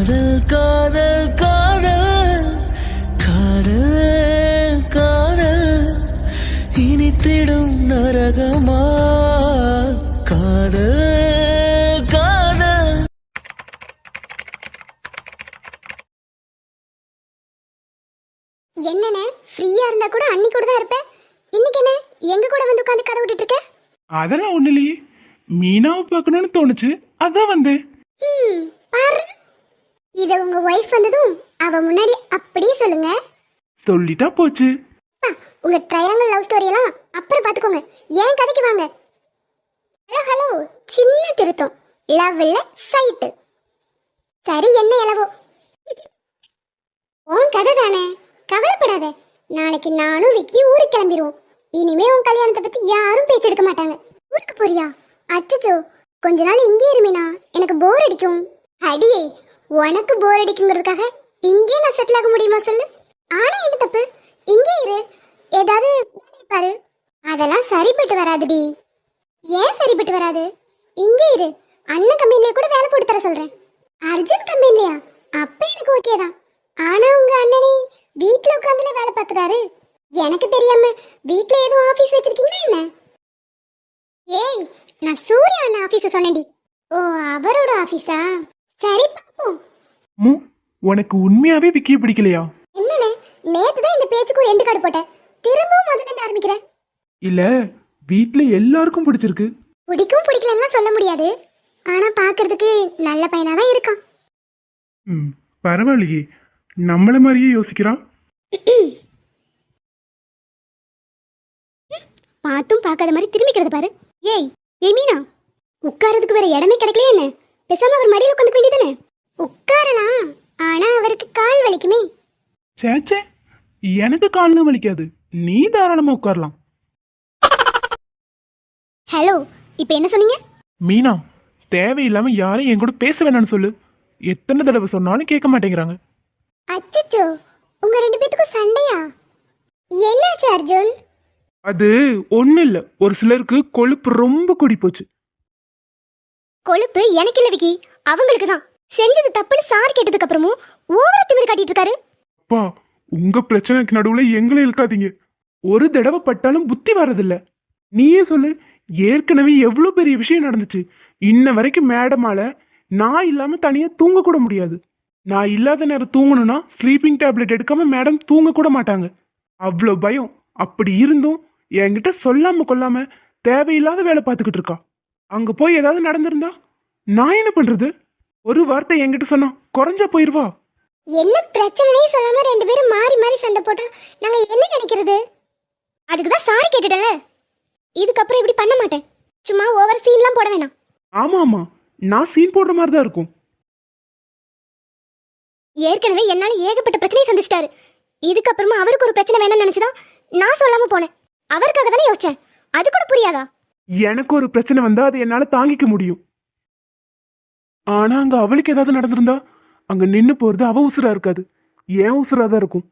காதல் காதல் காதல் காதல் காதல். இனித்திடும் நரகமா? காதல் காதல். என்னண்ணே ஃப்ரீயா இருந்தா கூட அன்னி கூட தான் இருப்ப? இன்னைக்கு என்ன எங்க கூட வந்து உட்காந்து கதை விட்டுட்டு இருக்க? அதெல்லாம் ஒண்ணு இல்லையே. மீனாவை பார்க்கணும்னு தோணுச்சு. அதான் வந்தேன். ம் இத உங்க ஒய்ஃப் வந்ததும் அவ முன்னாடி அப்படியே சொல்லுங்க. சொல்லிட்டா போச்சு. உங்க ட்ரையாங்கிள் லவ் ஸ்டோரி எல்லாம் அப்புறம் பாத்துக்கோங்க. ஏன் கதைக்கு வாங்க? ஹலோ ஹலோ சின்ன திருத்தம். லவ் இல்ல சைட்டு சரி என்ன இளவோ? உன் கதை தானே? கவலைப்படாத. நாளைக்கு நானும் விக்கி ஊருக்கு கிளம்பிடுவோம் இனிமே உன் கல்யாணத்தை பத்தி யாரும் பேச்செடுக்க மாட்டாங்க. ஊருக்கு போறியா? அச்சச்சோ கொஞ்ச நாள் இங்கே இருமினா? எனக்கு போர் அடிக்கும். அடியே உனக்கு போர் அடிக்குங்கிறதுக்காக இங்கே நான் செட்டில் ஆக முடியுமா சொல்லு? ஆனா என்ன தப்பு? இங்கே இரு. ஏதாவது பாரு. அதெல்லாம் சரிப்பட்டு வராதுடி. ஏன் சரிப்பட்டு வராது? இங்கே இரு. அண்ணன் கம்பெனிலே கூட வேலை போட்டு தர சொல்றேன். அர்ஜுன் கம்பெனிலையா அப்ப எனக்கு ஓகே தான். ஆனா உங்க அண்ணனே வீட்டுல உட்காந்துல வேலை பார்க்கறாரு. எனக்கு தெரியாம வீட்ல எதுவும் ஆபீஸ் வச்சிருக்கீங்களா என்ன? ஏய் நான் சூர்யா அண்ணன் ஆபீஸ் சொன்னேன்டி. ஓ அவரோட ஆபீஸா சரி பாப்போம். மு உனக்கு உண்மையாவே விக்கிய பிடிக்கலையா? என்னண்ணே நேத்து தான் இந்த பேச்சுக்கு ஒரு எண்டு கார்டு போட்டேன். திரும்பவும் முதல்ல இருந்து ஆரம்பிக்கிறேன். இல்ல வீட்ல எல்லாருக்கும் பிடிச்சிருக்கு. பிடிக்கும் பிடிக்கலன்னா சொல்ல முடியாது. ஆனா பார்க்கிறதுக்கு நல்ல பையனா தான் இருக்கான். ம் பரவாயில்லையே. நம்மள மாதிரியே யோசிக்கிறான். பார்த்தும் பார்க்காத மாதிரி திரும்பிக்கிறது பாரு. ஏய் ஏய் மீனா உட்காரதுக்கு வேற இடமே கிடைக்கலையே என்ன? பேசாம அவர் மடியில் உட்காந்து வேண்டியதானே உட்காரலாம் ஆனா அவருக்கு கால் வலிக்குமே. சேச்சே எனக்கு கால்னு வலிக்காது. நீ தாராளமா உட்காரலாம். ஹலோ இப்போ என்ன சொன்னீங்க? மீனா தேவையில்லாம யாரும் என் கூட பேச வேணாம்னு சொல்லு. எத்தனை தடவை சொன்னாலும் கேட்க மாட்டேங்கிறாங்க. அச்சச்சோ உங்க ரெண்டு பேத்துக்கும் சண்டையா? என்னாச்சு அர்ஜுன்? அது ஒன்றும் இல்லை ஒரு சிலருக்கு கொழுப்பு ரொம்ப கூடி போச்சு கொழுப்பு எனக்கு இல்ல விக்கி. அவங்களுக்கு தான் செஞ்சது தப்புன்னு சார் கேட்டதுக்கு அப்புறமும் ஓவர திமிரு காட்டிட்டு இருக்காரு அப்பா உங்க பிரச்சனைக்கு நடுவுல எங்களை இழுக்காதீங்க. ஒரு தடவை பட்டாலும் புத்தி வரதில்ல நீயே சொல்லு ஏற்கனவே எவ்வளோ பெரிய விஷயம் நடந்துச்சு. இன்ன வரைக்கும் மேடமால நான் இல்லாம தனியா தூங்க கூட முடியாது. நான் இல்லாத நேரம் தூங்கணும்னா ஸ்லீப்பிங் டேப்லெட் எடுக்காம மேடம் தூங்க கூட மாட்டாங்க. அவ்வளோ பயம். அப்படி இருந்தும் என்கிட்ட சொல்லாம கொல்லாம தேவையில்லாத வேலை பார்த்துக்கிட்டு இருக்கா. அங்க போய் ஏதாவது நடந்திருந்தா? நான் என்ன பண்றது? ஒரு வார்த்தை என்கிட்ட சொன்னா குறைஞ்சா போயிருவா என்ன பிரச்சனையே சொல்லாம ரெண்டு பேரும் மாறி மாறி சண்டை போட்டா நாங்க என்ன நினைக்கிறது? அதுக்கு தான் சாரி கேட்டுட்டல இதுக்கப்புறம் இப்படி பண்ண மாட்டேன். சும்மா ஓவர் சீன்லாம் போட வேணாம். ஆமா ஆமா. நான் சீன் போடுற மாதிரி தான் இருக்கும். ஏற்கனவே என்னால ஏகப்பட்ட பிரச்சனையை சந்திச்சிட்டாரு. இதுக்கப்புறமா அவருக்கு ஒரு பிரச்சனை வேணும்னு நினைச்சுதான் நான் சொல்லாம போனேன். அவருக்காக தானே யோசிச்சேன். அது கூட புரியாதா? எனக்கு ஒரு பிரச்சனை வந்தா அது என்னால தாங்கிக்க முடியும். ஆனா அங்க அவளுக்கு ஏதாவது நடந்திருந்தா அங்க நின்னு போறது அவ உசுரா இருக்காது. ஏன் உசுரா தான் இருக்கும்?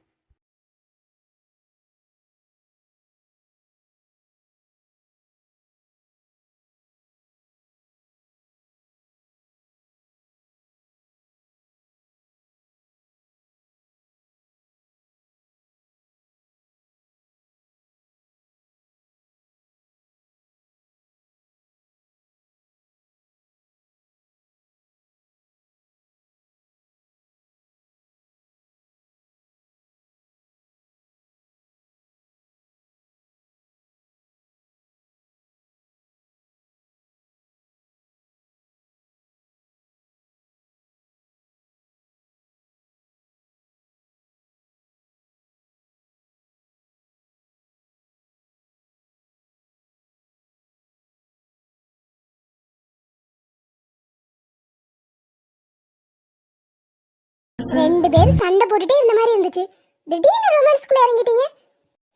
ரெண்டு பேரும் சண்டை போட்டுட்டே இருந்த மாதிரி இருந்துச்சு. திடீர்னு ரொமான்ஸ்குள்ள இறங்கிட்டீங்க.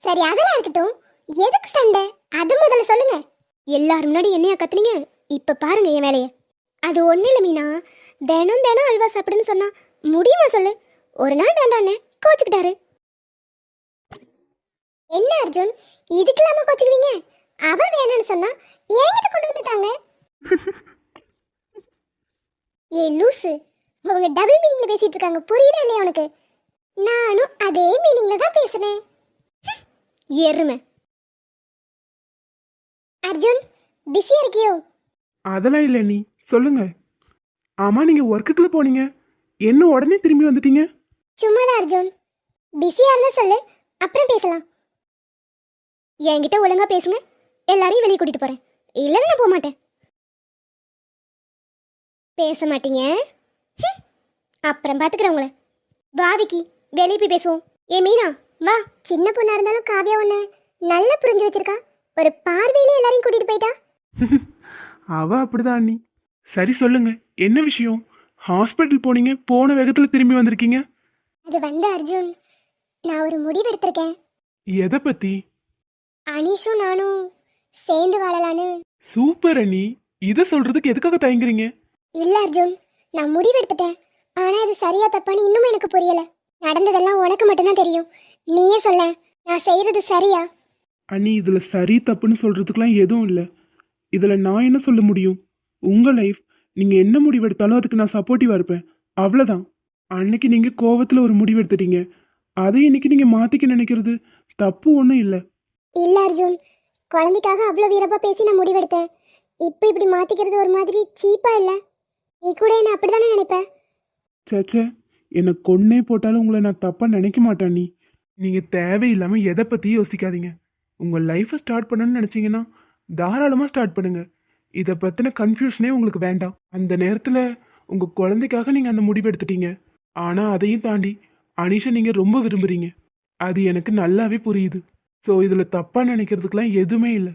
சரி அதெல்லாம் இருக்கட்டும். எதுக்கு சண்டை? அது முதல்ல சொல்லுங்க. எல்லாரும் முன்னாடி என்னையா கத்துனீங்க? இப்ப பாருங்க என் வேலைய. அது ஒண்ணு இல்ல மீனா. தினம் தினம் அல்வா சாப்பிடுன்னு சொன்னா முடியுமா சொல்லு? ஒரு நாள் வேண்டாண்ணே கோச்சுக்கிட்டாரு. என்ன அர்ஜுன்? இதுக்கு இல்லாம கோச்சுக்குவீங்க? அவர் வேணும்னு சொன்னா என்கிட்ட கொண்டு வந்துட்டாங்க. ஏ லூசு. அவங்க டபுள் மீனிங்ல பேசிட்டு இருக்காங்க புரியுதா இல்லையா உனக்கு? நானும் அதே மீனிங்ல தான் பேசுனேன். எருமை. அர்ஜுன் பிஸியா இருக்கியோ? அதெல்லாம் இல்லை நீ. சொல்லுங்க. ஆமா நீங்க ஒர்க்குக்குள்ள போனீங்க. என்ன உடனே திரும்பி வந்துட்டீங்க? சும்மாதான் அர்ஜுன். பிஸியா இருந்தா சொல்லு. அப்புறம் பேசலாம். என்கிட்ட ஒழுங்கா பேசுங்க. எல்லாரையும் வெளியே கூட்டிட்டு போறேன். இல்லைன்னா நான் போக மாட்டேன் பேச மாட்டீங்க. அப்புறம் பாத்துக்கிறேன் உங்களை வா விக்கி வெளியே போய் பேசுவோம். ஏ மீனா வா. சின்ன பொண்ணா இருந்தாலும் காவியா ஒண்ணு நல்லா புரிஞ்சு வச்சிருக்கா. ஒரு பார்வையிலே எல்லாரையும் கூட்டிட்டு போயிட்டா. அவ அப்படிதான் அண்ணி. சரி சொல்லுங்க. என்ன விஷயம்? ஹாஸ்பிட்டல் போனீங்க போன வேகத்துல திரும்பி வந்திருக்கீங்க? அது வந்து அர்ஜுன் நான் ஒரு முடிவு எடுத்திருக்கேன் எதை பத்தி? அனீஷும் நானும் சேர்ந்து வாழலான்னு. சூப்பர் அண்ணி. இதை சொல்றதுக்கு எதுக்காக தயங்குறீங்க? இல்ல அர்ஜுன். நான் முடிவெடுத்துட்டேன். ஆனா இது சரியா தப்பான்னு இன்னும் எனக்கு புரியல. நடந்ததெல்லாம் உனக்கு மட்டும்தான் தெரியும். நீயே சொல்ல நான் செய்யறது சரியா? அண்ணி இதுல சரி தப்புன்னு சொல்றதுக்குலாம் எதுவும் இல்லை. இதுல நான் என்ன சொல்ல முடியும்? உங்க லைஃப் நீங்க என்ன முடிவெடுத்தாலும் அதுக்கு நான் சப்போர்ட்டிவா இருப்பேன். அவ்வளவுதான். அன்னைக்கு நீங்க கோவத்துல ஒரு முடிவு எடுத்துட்டீங்க அதை இன்னைக்கு நீங்க மாத்திக்க நினைக்கிறது தப்பு ஒன்றும் இல்லை. இல்ல அர்ஜுன் குழந்தைக்காக அவ்வளோ வீரப்பா பேசி நான் முடிவெடுத்தேன். இப்போ இப்படி மாத்திக்கிறது ஒரு மாதிரி சீப்பா இல்ல? நீ கூட என்ன அப்படிதானே நினைப்ப? சேச்சே என்னை கொன்னே போட்டாலும் உங்களை நான் தப்பா நினைக்க மாட்டேன் நீ நீங்க தேவையில்லாம எதை பத்தியும் யோசிக்காதீங்க. உங்க லைஃப்பை ஸ்டார்ட் பண்ணணும்னு நினைச்சீங்கன்னா தாராளமா ஸ்டார்ட் பண்ணுங்க. இதை பத்தின கன்ஃபியூஷனே உங்களுக்கு வேண்டாம். அந்த நேரத்துல உங்க குழந்தைக்காக நீங்க அந்த முடிவு எடுத்துட்டீங்க. ஆனா அதையும் தாண்டி அனிஷை நீங்க ரொம்ப விரும்புறீங்க. அது எனக்கு நல்லாவே புரியுது. ஸோ இதில் தப்பாக நினைக்கிறதுக்கெலாம் எதுவுமே இல்லை.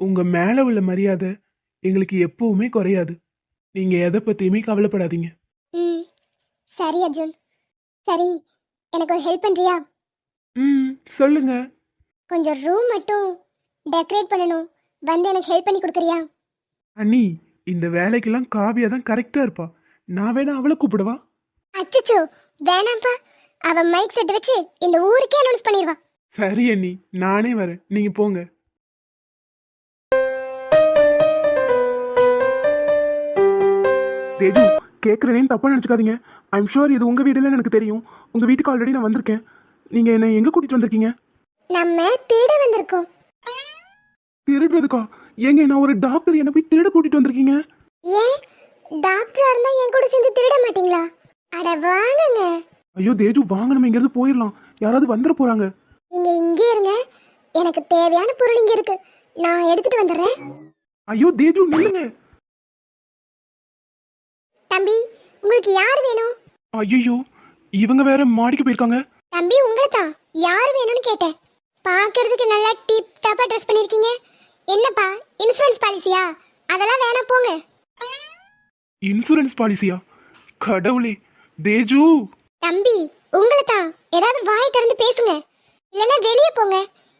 உங்கள் மேலே உள்ள மரியாதை எங்களுக்கு எப்போவுமே குறையாது. நீங்க எதை பத்தியுமே கவலைப்படாதீங்க. ம். சரி அர்ஜுன். சரி எனக்கு ஒரு ஹெல்ப் பண்றியா? ம் சொல்லுங்க. கொஞ்சம் ரூம் மட்டும் டெக்கரேட் பண்ணணும். வந்து எனக்கு ஹெல்ப் பண்ணி கொடுக்குறியா? அண்ணி இந்த வேலைக்கெல்லாம் காவியா தான் கரெக்டா இருப்பா. நான் வேணா அவளை கூப்பிடவா? அச்சச்சோ வேணாம்ப்பா. அவ மைக் செட் வச்சு இந்த ஊருக்கே அனௌன்ஸ் பண்ணிடுவா. சரி அண்ணி. நானே வரேன். நீங்க போங்க. தேஜு கேட்குறேன்னு தப்பா நினச்சிக்காதீங்க. ஐம் ஷுவர் இது உங்க வீடுல எனக்கு தெரியும். உங்க வீட்டுக்கு ஆல்ரெடி நான் வந்திருக்கேன். நீங்க என்ன எங்க கூட்டிட்டு வந்திருக்கீங்க? நம்ம திருட வந்திருக்கோம். திருடுறதுக்கா? ஏங்க நான் ஒரு டாக்டர் என்ன போய் திருட கூட்டிட்டு வந்திருக்கீங்க? ஏன்? டாக்டரா இருந்தா என் கூட சேர்ந்து திருட மாட்டீங்களா? அட வாங்குங்க. ஐயோ தேஜு வாங்க நம்ம இங்கிருந்து போயிடலாம். யாராவது வந்துட போறாங்க. நீங்க இங்கே இருங்க. எனக்கு தேவையான பொருள் இங்க இருக்கு. நான் எடுத்துட்டு வந்துடுறேன். ஐயோ தேஜு நில்லுங்க. தம்பி உங்களுக்கு யார் வேணும்? ஐயோ இவங்க வேற மாடிக்கு போயிருக்காங்க. தம்பி உங்களை தான் யார் வேணும்னு கேட்டேன். பார்க்கறதுக்கு நல்லா டிப் டாப்பா ட்ரெஸ் பண்ணிருக்கீங்க. என்னப்பா இன்சூரன்ஸ் பாலிசியா அதெல்லாம் வேணாம் போங்க. இன்சூரன்ஸ் பாலிசியா கடவுளே தேஜு. தம்பி உங்களை தான் ஏதாவது வாய் திறந்து பேசுங்க. இல்லைன்னா வெளியே போங்க.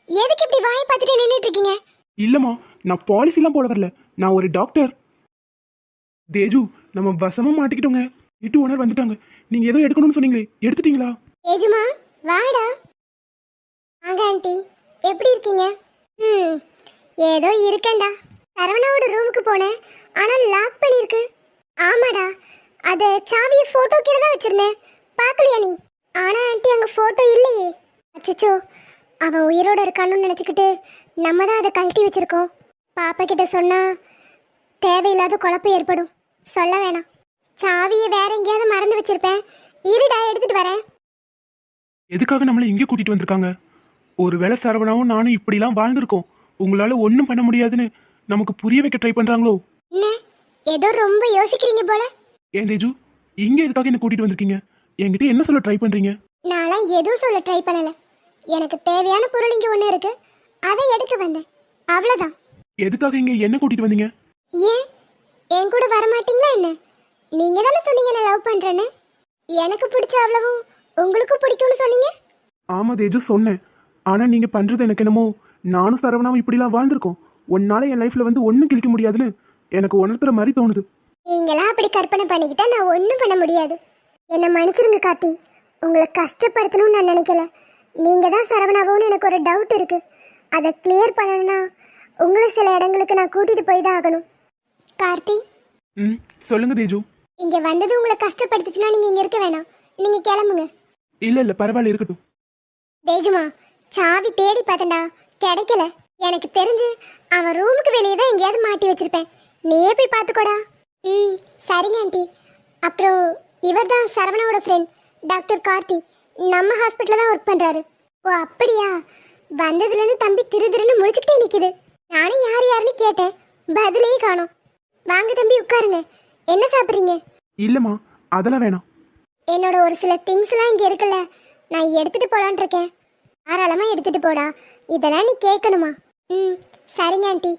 எதுக்கு இப்படி வாய் பார்த்துட்டு நின்றுட்டு இருக்கீங்க? இல்லம்மா நான் பாலிசிலாம் போட வரல. நான் ஒரு டாக்டர் தேஜு நம்ம வசமா மாட்டிக்கிட்டோங்க. வீட்டு ஓனர் வந்துட்டாங்க. நீங்க ஏதோ எடுக்கணும்னு சொன்னீங்களே எடுத்துட்டீங்களா? ஏஜுமா வாடா. வாங்க ஆண்டி. எப்படி இருக்கீங்க? ம் ஏதோ இருக்கேன்டா. சரவணாவோட ரூமுக்கு போனேன். ஆனால் லாக் பண்ணியிருக்கு. ஆமாடா. அதை சாவியை ஃபோட்டோ கீழே தான் வச்சிருந்தேன். பார்க்கலையா நீ? ஆனால் ஆண்டி அங்கே ஃபோட்டோ இல்லையே. அச்சச்சோ. அவன் உயிரோட இருக்கான்னு நினச்சிக்கிட்டு நம்ம தான் அதை கழட்டி வச்சிருக்கோம். பாப்பா கிட்ட சொன்னா தேவையில்லாத குழப்பம் ஏற்படும். சொல்ல வேணாம். சாவியை வேற எங்கேயாவது மறந்து வச்சிருப்பேன். இருடா எடுத்துட்டு வரேன். எதுக்காக நம்மளை இங்கே கூட்டிட்டு வந்திருக்காங்க? ஒருவேளை சரவணாவும் நானும் இப்படிலாம் வாழ்ந்திருக்கோம். உங்களால ஒன்றும் பண்ண முடியாதுன்னு நமக்கு புரிய வைக்க ட்ரை பண்றாங்களோ? என்ன? ஏதோ ரொம்ப யோசிக்கிறீங்க போல. ஏன் தேஜு இங்க எதுக்காக என்ன கூட்டிட்டு வந்திருக்கீங்க? என்கிட்ட என்ன சொல்ல ட்ரை பண்றீங்க? நான்லாம் எதுவும் சொல்ல ட்ரை பண்ணல. எனக்கு தேவையான பொருள் இங்க ஒன்று இருக்கு. அதை எடுக்க வந்தேன். அவ்வளோதான் எதுக்காக இங்க என்ன கூட்டிட்டு வந்தீங்க? ஏன்? என் கூட வர மாட்டீங்களா என்ன? நீங்க தானே சொன்னீங்க நான் லவ் பண்றேன்னு? எனக்கு பிடிச்ச அவ்வளவும் உங்களுக்கும் பிடிக்கும்னு சொன்னீங்க? ஆமா தேஜு சொன்னேன். ஆனா நீங்க பண்றது எனக்கு என்னமோ நானும் சரவணாவும் இப்படிலாம் வாழ்ந்திருக்கோம். ஒன்னால என் லைஃப்ல வந்து ஒன்றும் கிழிக்க முடியாதுன்னு எனக்கு உணர்த்துற மாதிரி தோணுது. நீங்களாம் அப்படி கற்பனை பண்ணிக்கிட்டா நான் ஒன்றும் பண்ண முடியாது. என்னை மன்னிச்சிருங்க கார்த்தி. உங்களை கஷ்டப்படுத்தணும்னு நான் நினைக்கல. நீங்கள் தான் சரவணாவோன்னு எனக்கு ஒரு டவுட் இருக்கு. அதை கிளியர் பண்ணணும்னா உங்களை சில இடங்களுக்கு நான் கூட்டிகிட்டு போய் தான் ஆகணும். கார்த்தி? ம் சொல்லுங்க தேஜு. இங்க வந்தது உங்களை கஷ்டப்படுத்துச்சுன்னா நீங்க இங்க இருக்க வேணாம். நீங்க கிளம்புங்க. இல்ல இல்ல பரவாயில்ல இருக்கட்டும். தேஜுமா சாவி தேடி பார்த்தேன்டா. கிடைக்கல. எனக்கு தெரிஞ்சு அவன் ரூமுக்கு வெளியே தான் எங்கேயாவது மாட்டி வச்சிருப்பேன். நீயே போய் பார்த்துக்கோடா. ம் சரிங்க ஆண்டி. அப்புறம் இவர் தான் சரவணாவோட ஃப்ரெண்ட் டாக்டர் கார்த்தி. நம்ம ஹாஸ்பிட்டலில் தான் ஒர்க் பண்ணுறாரு ஓ அப்படியா? வந்ததுலேருந்து தம்பி திரு திருன்னு முழிச்சுக்கிட்டே நிற்கிது நானும் யார் யாருன்னு கேட்டேன். பதிலே காணோம். வாங்க தம்பி உட்காருங்க. என்ன சாப்பிட்றீங்க? இல்லம்மா அதெல்லாம் வேணாம். என்னோட ஒரு சில திங்ஸ்லாம் இங்கே இருக்குல்ல நான் எடுத்துட்டு போலான் இருக்கேன். தாராளமாக எடுத்துட்டு போடா. இதெல்லாம் நீ கேட்கணுமா? ம் சரிங்க ஆண்டி.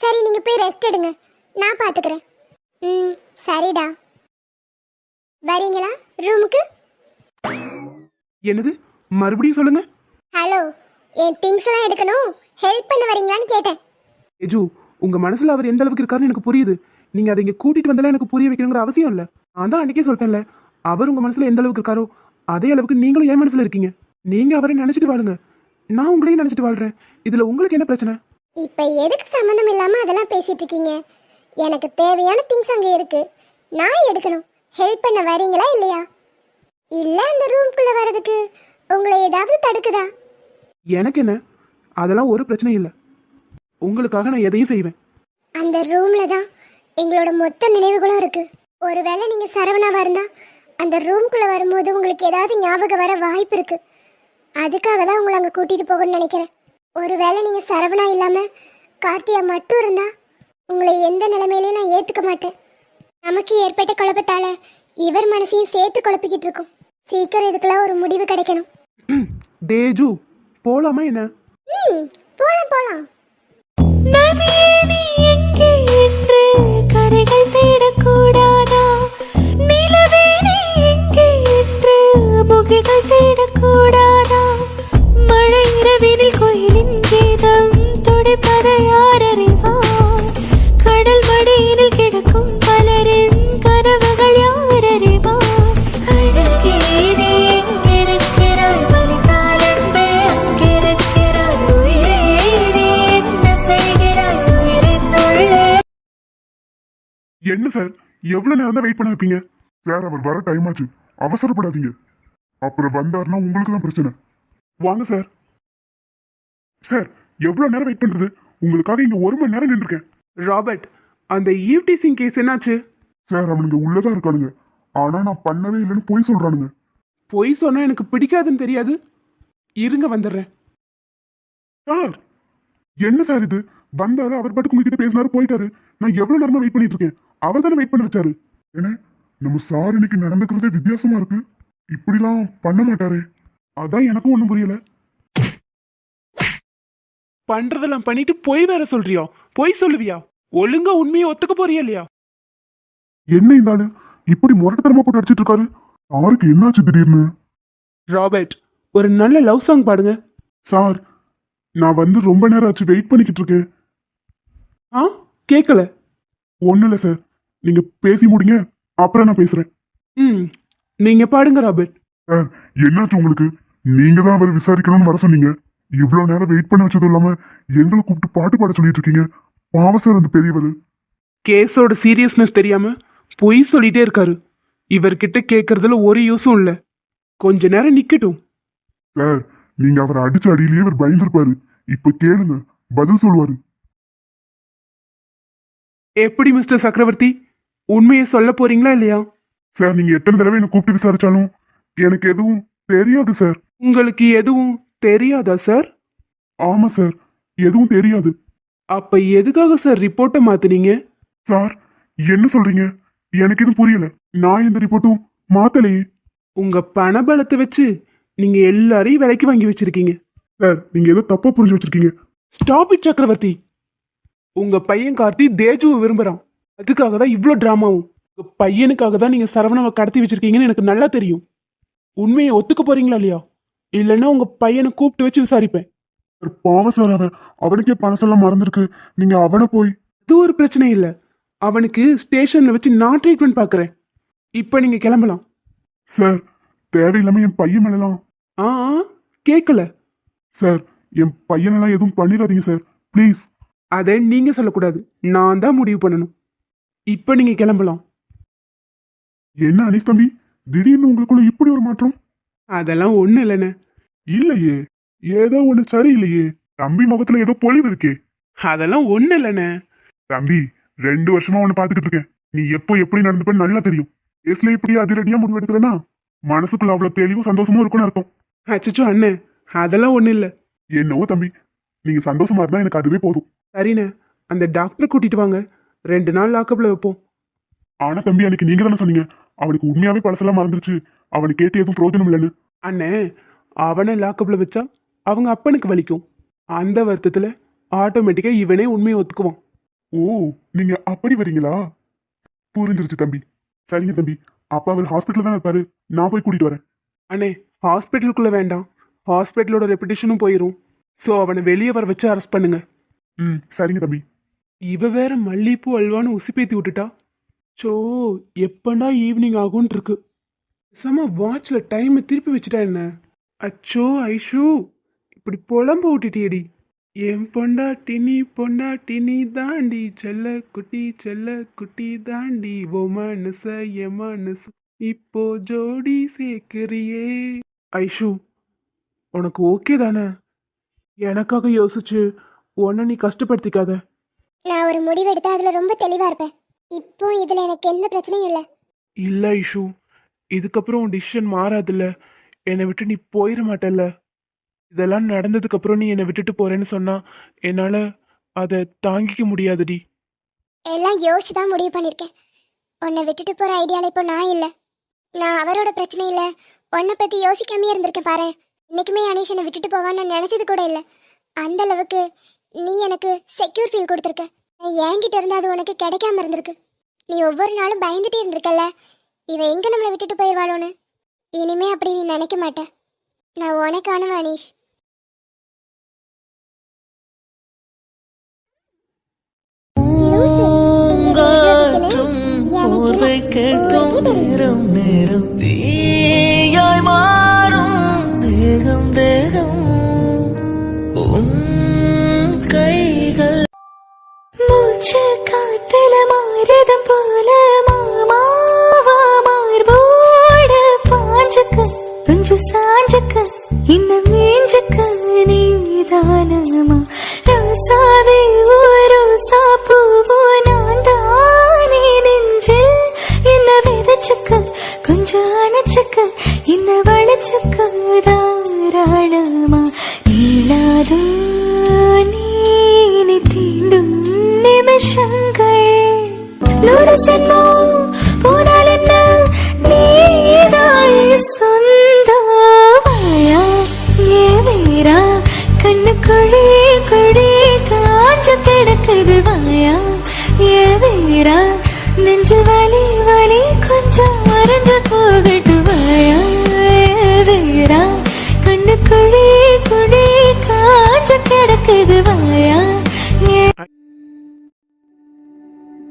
சரி நீங்கள் போய் ரெஸ்ட் எடுங்க. நான் பார்த்துக்கிறேன் ம் சரிடா. வரீங்களா? ரூமுக்கு என்னது? மறுபடியும் சொல்லுங்க. ஹலோ என் திங்ஸ் எல்லாம் எடுக்கணும். ஹெல்ப் பண்ண வரீங்களான்னு கேட்டேன். எஜு உங்க மனசுல அவர் எந்த அளவுக்கு இருக்காருன்னு எனக்கு புரியுது. நீங்க அதை இங்க கூட்டிட்டு வந்தாலும் எனக்கு புரிய வைக்கணுங்கிற அவசியம் இல்ல. நான் தான் அன்னைக்கே சொல்லிட்டேன்ல அவர் உங்க மனசுல எந்த அளவுக்கு இருக்காரோ அதே அளவுக்கு நீங்களும் என் மனசுல இருக்கீங்க. நீங்க அவரை நினைச்சிட்டு வாழுங்க. நான் உங்களையும் நினைச்சிட்டு வாழ்றேன். இதுல உங்களுக்கு என்ன பிரச்சனை? இப்போ எதுக்கு சம்மந்தம் இல்லாமல் அதெல்லாம் பேசிட்டு இருக்கீங்க? எனக்கு தேவையான திங்ஸ் அங்கே இருக்கு. நான் எடுக்கணும். ஹெல்ப் பண்ண வரீங்களா இல்லையா? இல்லை அந்த ரூம்குள்ளே வர்றதுக்கு உங்களை ஏதாவது தடுக்குதா? எனக்கு என்ன? அதெல்லாம் ஒரு பிரச்சனையும் இல்லை. உங்களுக்காக நான் எதையும் செய்வேன். அந்த ரூம்ல தான் எங்களோட மொத்த நினைவுகளும் இருக்கு. ஒருவேளை நீங்க சரவணாவா இருந்தா அந்த ரூம்குள்ள வரும்போது உங்களுக்கு ஏதாவது ஞாபகம் வர வாய்ப்பு இருக்கு. அதுக்காக தான் உங்களை அங்க கூட்டிட்டு போகணும்னு நினைக்கிறேன். ஒருவேளை நீங்க சரவணா இல்லாம கார்த்தியா மட்டும் இருந்தா உங்களை எந்த நிலைமையிலையும் நான் ஏத்துக்க மாட்டேன். நமக்கு ஏற்பட்ட குழப்பத்தால இவர் மனசையும் சேர்த்து குழப்பிக்கிட்டு இருக்கும். சீக்கிரம் இதுக்கெல்லாம் ஒரு முடிவு கிடைக்கணும். தேஜு போலாமா என்ன? ம் போலாம் போலாம். நதியே நீ எங்கே என்று கரைகள் என்ன சார்? எவ்வளவு நேரம் தான் வெயிட் பண்ண வைப்பீங்க? சார் அவர் வர டைம் ஆச்சு. அவசரப்படாதீங்க. அப்புறம் வந்தாருன்னா உங்களுக்கு தான் பிரச்சனை. வாங்க சார். சார் எவ்வளவு நேரம் வெயிட் பண்றது? உங்களுக்காக இங்க ஒரு மணி நேரம் நின்றுருக்கேன். ராபர்ட் அந்த ஈவ்டீசிங் கேஸ் என்னாச்சு? சார் அவனுங்க உள்ளதான் இருக்கானுங்க. ஆனா நான் பண்ணவே இல்லைன்னு பொய் சொல்றானுங்க. பொய் சொன்னா எனக்கு பிடிக்காதுன்னு தெரியாது. இருங்க வந்துடுறேன். சார் என்ன சார் இது? வந்தாரு அவர் பாட்டுக்கு உங்ககிட்ட பேசினாரு போயிட்டாரு. நான் எவ்வளவு நேரமா வெயிட் பண்ணிட்டு இருக்கேன்? அவர் தானே வெயிட் பண்ண வச்சாரு. என்ன நம்ம சார் இன்னைக்கு நடந்துக்கிறதே வித்தியாசமா இருக்கு. இப்படிலாம் பண்ண மாட்டாரே. அதான் எனக்கும் ஒண்ணும் புரியல. பண்றதெல்லாம் பண்ணிட்டு பொய் வேற சொல்றியா? பொய் சொல்லுவியா? ஒழுங்கா உண்மையை ஒத்துக்க போறியா இல்லையா? என்ன இந்த ஆளு? இப்படி முரட்டுத்தனமா போட்டு அடிச்சிட்டு இருக்காரு. அவருக்கு என்னாச்சு திடீர்னு? ராபர்ட் ஒரு நல்ல லவ் சாங் பாடுங்க. சார் நான் வந்து ரொம்ப நேரம் ஆச்சு வெயிட் பண்ணிக்கிட்டு இருக்கேன். ஆ? கேட்கல ஒன்றும் இல்லை சார். நீங்க பேசி முடிங்க அப்புறம் நான் பேசுறேன். ம் நீங்க பாடுங்க ராபர்ட். என்னாச்சு உங்களுக்கு? நீங்க தான் அவர் விசாரிக்கணும்னு வர சொன்னீங்க. இவ்வளோ நேரம் வெயிட் பண்ண வச்சதும் இல்லாம எங்களை கூப்பிட்டு பாட்டு பாட சொல்லிட்டு இருக்கீங்க. பாவ சார் அந்த பெரியவர். கேஸோட சீரியஸ்னஸ் தெரியாம பொய் சொல்லிட்டே இருக்காரு. இவர்கிட்ட கேட்கறதுல ஒரு யூஸும் இல்லை. கொஞ்ச நேரம் நிக்கட்டும். சார் நீங்க அவரை அடிச்ச அடியிலேயே அவர் பயந்துருப்பாரு. இப்ப கேளுங்க பதில் சொல்லுவாரு. எப்படி மிஸ்டர் சக்கரவர்த்தி? உண்மையை சொல்ல போறீங்களா இல்லையா? சார் நீங்க எத்தனை தடவை என்ன கூப்பிட்டு விசாரிச்சாலும் எனக்கு எதுவும் தெரியாது சார். உங்களுக்கு எதுவும் தெரியாதா சார்? ஆமா சார். எதுவும் தெரியாது. அப்ப எதுக்காக சார் ரிப்போர்ட்டை மாத்துனீங்க? சார் என்ன சொல்றீங்க? எனக்கு எதுவும் புரியல. நான் எந்த ரிப்போர்ட்டும் மாத்தலையே. உங்க பணபலத்தை வச்சு நீங்க எல்லாரையும் விலைக்கு வாங்கி வச்சிருக்கீங்க. சார் நீங்க ஏதோ தப்பா புரிஞ்சு வச்சிருக்கீங்க. ஸ்டாப் இட் சக்கரவர்த்தி. உங்க பையன் கார்த்தி தேஜுவை விரும்புறான். அதுக்காக தான் இவ்வளோ ட்ராமாவும் உங்க பையனுக்காக தான் நீங்க சரவணாவை கடத்தி வச்சிருக்கீங்கன்னு எனக்கு நல்லா தெரியும். உண்மையை ஒத்துக்க போறீங்களா இல்லையா? இல்லைன்னா உங்க பையனை கூப்பிட்டு வச்சு விசாரிப்பேன். சார் பாவம் சார் அவன். அவனுக்கே பணசெல்லாம் மறந்துருக்கு. நீங்க அவனை போய் அது ஒரு பிரச்சனை இல்லை. அவனுக்கு ஸ்டேஷன்ல வச்சு நான் ட்ரீட்மெண்ட் பார்க்குறேன் இப்போ நீங்க கிளம்பலாம். சார் தேவையில்லாம என் பையன் மேலாம் ஆ கேட்கல சார் என் பையனெல்லாம் எதுவும் பண்ணிடாதீங்க சார். ப்ளீஸ். அதை நீங்க சொல்லக்கூடாது. நான் தான் முடிவு பண்ணணும். இப்போ நீங்க கிளம்பலாம். என்ன அனீஸ் தம்பி? திடீர்னு உங்களுக்குள்ள இப்படி ஒரு மாற்றம்? அதெல்லாம் ஒன்றும் இல்லைண்ணே. இல்லையே. ஏதோ ஒண்ணு சரியில்லையே. தம்பி முகத்துல ஏதோ பொலிவு இருக்கே. அதெல்லாம் ஒன்றும் இல்லைண்ணே. தம்பி ரெண்டு வருஷமா உன்னை பாத்துக்கிட்டு இருக்கேன். நீ எப்போ எப்படி நடந்துப்பேன்னு நல்லா தெரியும். கேஸ்ல இப்படி அதிரடியா முடிவு எடுக்கலனா மனசுக்குள்ள அவ்வளவு தெளிவும் சந்தோஷமும் இருக்கும்னு அர்த்தம். அச்சச்சோ அண்ணே. அதெல்லாம் ஒன்றும் இல்லை. என்னவோ தம்பி நீங்க சந்தோஷமா இருந்தா எனக்கு அதுவே போதும். சரிண்ணே. அந்த டாக்டரை கூட்டிட்டு வாங்க. ரெண்டு நாள் லாக்கப்பில் வைப்போம். ஆனா தம்பி அன்னைக்கு நீங்க தானே சொன்னீங்க? அவனுக்கு உண்மையாவே பழசெல்லாம் மறந்துருச்சு. அவனை கேட்டு எதுவும் பிரயோஜனம் இல்லைன்னு. அண்ணே அவனை லாக்கப்பில் வச்சா அவங்க அப்பனுக்கு வலிக்கும். அந்த வருத்தத்தில் ஆட்டோமேட்டிக்காக இவனே உண்மையை ஒத்துக்குவான். ஓ நீங்க அப்படி வரீங்களா? புரிஞ்சிருச்சு தம்பி. சரிங்க தம்பி. அப்பா அவர் ஹாஸ்பிட்டல் தான் இருப்பாரு. நான் போய் கூட்டிட்டு வரேன். அண்ணே ஹாஸ்பிட்டலுக்குள்ளே வேண்டாம். ஹாஸ்பிட்டலோட ரெப்புடேஷனும் போயிடும் ஸோ அவனை வெளியே வர வச்சு அரெஸ்ட் பண்ணுங்க. ம் சரிங்க தம்பி. இவ வேற மல்லிகைப்பூ அல்வான்னு உசிப்பேத்தி விட்டுட்டா. ஸோ எப்பண்டா ஈவினிங் ஆகும்னு இருக்கு சம வாட்ச்ல டைமை திருப்பி வச்சுட்டா என்ன? அச்சோ ஐஷு இப்படி புலம்ப விட்டுட்டியடி. என் பொண்டா டினி பொண்டா டினி தாண்டி செல்ல குட்டி செல்ல குட்டி தாண்டி ஓ மனச மனசு இப்போ ஜோடி சேர்க்கிறியே. ஐஷு உனக்கு ஓகே தானே? எனக்காக யோசிச்சு உன்னை நீ கஷ்டப்படுத்திக்காத. நான் ஒரு முடிவெடுத்தா அதுல ரொம்ப தெளிவா இருப்பேன். இப்போ இதுல எனக்கு எந்த பிரச்சனையும் இல்லை. இல்ல ஐஷு இதுக்கப்புறம் உன் டிசிஷன் மாறாதுல்ல. என்னை விட்டு நீ போயிட மாட்டல்ல. இதெல்லாம் நடந்ததுக்கு அப்புறம் நீ என்னை விட்டுட்டு போறேன்னு சொன்னா என்னால அதை தாங்கிக்க முடியாதுடி. எல்லாம் யோசிச்சு தான் முடிவு பண்ணியிருக்கேன் உன்னை விட்டுட்டு போற ஐடியால இப்போ நான் இல்லை. நான் அவரோட பிரச்சனை இல்லை. உன்னை பத்தி யோசிக்காமே இருந்திருக்கேன் பாரு இன்னைக்குமே அனீஷ் என்னை விட்டுட்டு போவான்னு நான் நினைச்சது கூட இல்லை. அந்த அளவுக்கு நீ எனக்கு செக்யூர் ஃபீல் கொடுத்துருக்க. என்கிட்ட இருந்து அது உனக்கு கிடைக்காம இருந்திருக்கு. நீ ஒவ்வொரு நாளும் பயந்துட்டே இருந்திருக்கல்ல? இவ எங்க நம்மளை விட்டுட்டு போயிடுவாளோன்னு? இனிமே அப்படி நீ நினைக்க மாட்ட. நான் அனீஷ். பூங்காற்றும் போர்வை கேட்கும் நேரம் நேரம். தீயாய் என்ன வளைச்சுக்க தாராளமா இல்லாதோ நீ தீண்டும்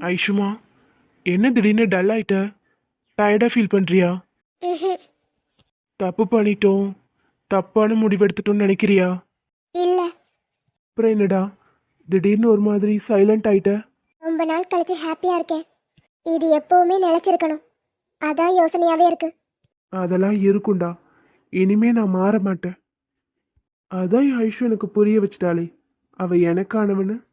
ஐஷுமா என்ன திடீர்னு டல் ஆயிட்ட? டயர்டா ஃபீல் ம்ஹும். தப்பு பண்ணிட்டோம். தப்பான முடிவெடுத்துட்டோம்னு நினைக்கிறியா? இல்ல. அப்புறம் என்னடா? திடீர்னு ஒரு மாதிரி சைலண்ட் ஆயிட்ட? ரொம்ப நாள் கழிச்சு ஹாப்பியா இருக்கேன். இது எப்பவுமே நிலைச்சிருக்கணும். அதான் யோசனையாவே இருக்கு. அதெல்லாம் இருக்கும்டா. இனிமே நான் மாற மாட்டேன். அதான் ஐஷு எனக்கு புரிய வச்சிட்டாளே. அவ எனக்கானவனு.